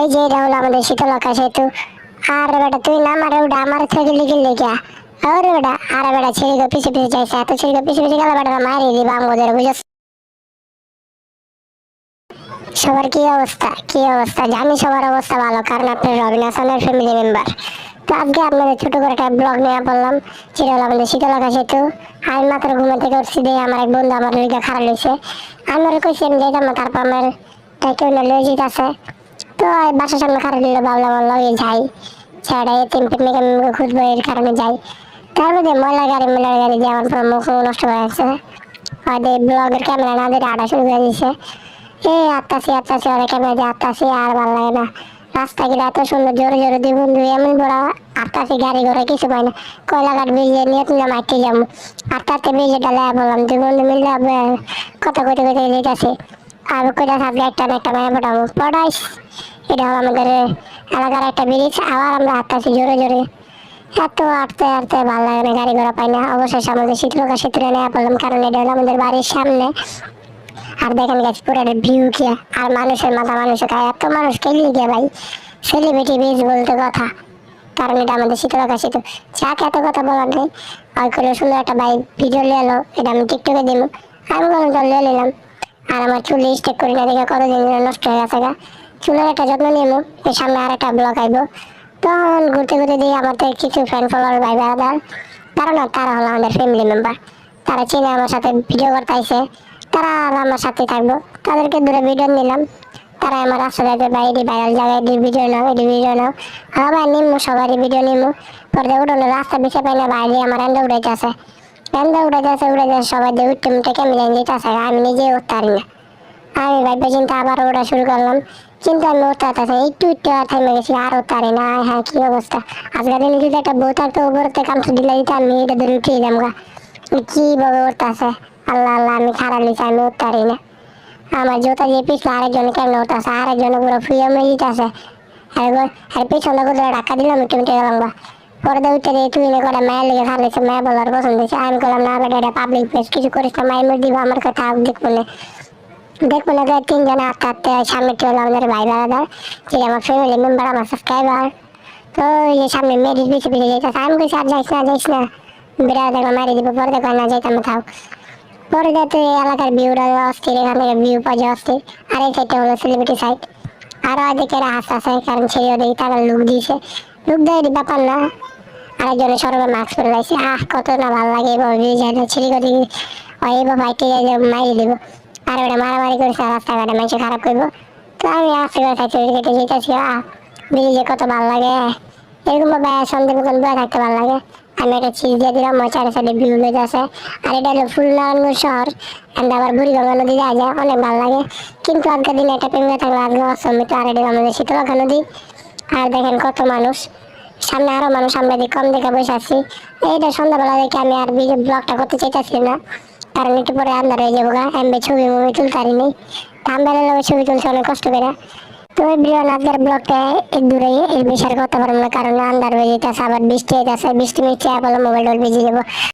এই যে এটা আমাদের শীতলক্ষা সেতু আর বেটা, তুই না মারে ওটা আমার থেকে লিখে লিখা আর বেটা আর বেটা ছেড়ে গো পিছু পিছু যাইছে এত ছেড়ে গো পিছু পিছু গেলে বেটা মারিয়ে দিবা আমাদের বুঝছ? সবার কি অবস্থা? কি অবস্থা? জানি সবার অবস্থা ভালো, কারণ আপনি রবিন হাসানের ফ্যামিলি মেম্বার তো আজকে আপনাদের ছোট করে একটা ব্লগ নিয়ে বললাম সেটা হলো আমাদের শীতলক্ষা সেতু আমি মাত্র ঘুমে থেকে উঠছি দিয়ে আমার এক বন্ধু আমার লিখে খারাপ হয়েছে আমি ওরা কইছি, আমি যাইতাম না, তারপর আমার তাকে অন্য লয়ে যেতেছে তো বাসার সামনে খারাপ দিল, ভাবলাম আল্লাহ যাই। ছেড়ে তিন পিকনিক আমি খুঁজবো এর কারণে যাই। তার মধ্যে ময়লা গাড়ি ময়লা গাড়ি দিয়ে আমার পুরো মুখ নষ্ট হয়ে গেছে। হয়তো ব্লগের ক্যামেরা না দিয়ে আটা শুরু করে দিছে। এই আত্মাসি আত্মাসি, অনেক ক্যামেরা দিয়ে আত্মাসি, আর ভালো লাগে না। রাস্তা গেলে এত সুন্দর, জোরে জোরে দিয়ে বন্ধু, এমন বড় আত্মাসি গাড়ি ঘোড়া কিছু পাই না। কয়লা ঘাট ভিজে নিয়ে তুমি মাইতে যাব। আত্মাতে ভিজে ডালে বললাম, দুই বন্ধু মিললে আবার কথা কইতে কইতে যেতেছি আর কইটা থাকলে একটা একটা মেয়ে পড়াবো পড়াইস এটা হলো আমাদের এলাকার একটা ব্রিজ আবার আমরা আটটাছি জোরে জোরে এত আটতে আটতে ভালো লাগে না, গাড়ি ঘোড়া পাই না। অবশেষে আমাদের শীতলকা শীতলে নেওয়া পড়লাম, কারণ এটা হলো আমাদের বাড়ির সামনে। আর দেখেন গেছে পুরো একটা ভিউ কি আর মানুষের মাথা, মানুষের খায় এত মানুষ খেললি গিয়ে ভাই। সেলিব্রিটি বীজ বলতে কথা। কারণ এটা আমাদের শীতলকা শীত। যাকে, এত কথা বলার নেই। আর করে সুন্দর একটা বাইক ভিডিও নিয়ে এলো। এটা আমি টিকটকে দিব আমি তো লিয়ে নিলাম। আর আমার চুল স্টেক করি না দেখে কতদিন নষ্ট হয়ে গেছে গা। চুলের একটা যত্ন নিব এর সামনে আর একটা ব্লক আইব। তখন ঘুরতে ঘুরতে দিয়ে আমাদের কিছু ফ্রেন্ড ফলোয়ার ভাই বেড়াদার তারা না, তারা হলো আমাদের ফ্যামিলি মেম্বার তারা চিনে আমার সাথে ভিডিও করতে আইসে তারা আর আমার সাথে থাকব। তাদেরকে দূরে ভিডিও নিলাম। তারা আমার রাস্তা যাইতে বা এটি ভাইরাল জায়গায় এটি ভিডিও নাও এটি ভিডিও নাও। আবার নিমু, সবারই ভিডিও নিমু। পরে উঠোনে রাস্তা পিছিয়ে পাই না বাইরে আমার এন্ডা উড়াইতে আছে এন্ডা উড়াইতে আছে উড়াইতে আছে সবাই দিয়ে উঠতে মুঠে কেমন দিতে আছে আমি নিজে উঠতে পারি না। আমি ভাইবে চিন্তা আবার ওটা শুরু করলাম। কিন্তু আমি উঠতে পারতেছি একটু একটু আর থেমে গেছি, আর উঠতে পারি না। হ্যাঁ কি অবস্থা। আজকের দিনে যদি একটা বউ থাকতো উপরতে কাম দিলে দিতে, আমি এটা ধরে উঠিয়ে যাব গা। কি ভাবে উঠতে আছে আল্লাহ আল্লাহ, আমি খারাপ লিখে আমি উঠতে পারি না। আমার জুতা দিয়ে পিছলে আরেকজন কেমন উঠতেছে, আরেকজন পুরো ফুয়ে মেয়ে দিতেছে আর পিছনে কোথাও ধাক্কা দিলাম, একটু উঠে গেলাম গা। পরে তো উঠতে দিয়ে তুই করে মায়ের লেগে খারাপ মায়ের বলার পছন্দ হয়েছে আমি করলাম না বেটা, এটা পাবলিক প্লেস কিছু করিস না, মায়ের মধ্যে দিব, আমার কথা দেখব না। দেখব না যে তিনজনে আটতে আটতে সামনে হলো আমাদের ভাই বারাদার যে আমার ফ্যামিলি মেম্বার আমার সাবস্ক্রাইবার তো এই যে সামনে মেয়ের পিছিয়ে পিছিয়ে যেতেছে আমি কইছি, আর যাইস না যাইস না। বিড়াল দেখো মারি দিব, পরে দেখো, না যাইতাম থাক। পরে যাতে এলাকার ভিউটা অস্থির, এখান থেকে ভিউ পাওয়া যায় অস্থির। আর এই সাইডটা হলো সেলিব্রিটি সাইড আরও এদিকে এরা হাসতেছে কারণ ছেড়ে ওদিকে তারা লুক দিয়েছে। লুক দেয় ব্যাপার না। আরেকজনের সরবে মাস্ক পরে লাইছে আহ, কত না ভালো লাগে ভিউ যায় না ছিঁড়ি করে এইভাবে বাইকে যাই মারি দিব। আর ওটা মারামারি করেছে রাস্তাঘাটে মানুষ খারাপ করব। তো আমি আস্তে করে ওই কেটে যেতেছি আহ ব্রিজে কত ভালো লাগে। এরকম ভাবে সন্ধ্যে মতন বয়ে থাকতে ভালো লাগে। আমি একটা চিজ দিয়ে দিলাম চারি সাইডে ভিউ লেগে আছে। আর এটা হলো ফুলনারায়ণপুর শহর এন্ড আবার বুড়িগঙ্গা নদী যায় যায়, অনেক ভালো লাগে। কিন্তু আজকের দিনে একটা প্রেমে থাকলে, আজকে অষ্টমীতে আর এটা আমাদের শীতলক্ষা নদী। আর দেখেন কত মানুষ। সামনে আরও মানুষ, আমরা যে কম দেখে বসে আছি, এইটা সন্ধ্যাবেলা দেখে আমি আর বিজে ব্লগটা করতে চাইতেছি না। কারণ একটু পরে আন্দার হয়ে যাব গা এমবে ছবি মুভি তুলতে পারিনি। আন্দার লগে ছবি তুলছে অনেক কষ্ট করে। তো এই ভিডিও আজকের ব্লগটা এক দূরে, এর বিষয় করতে পারব না কারণ আন্দার হয়ে যেতেছে আবার বৃষ্টি হয়ে যাচ্ছে বৃষ্টি মিষ্টি, আবার মোবাইল ভিজে যাব।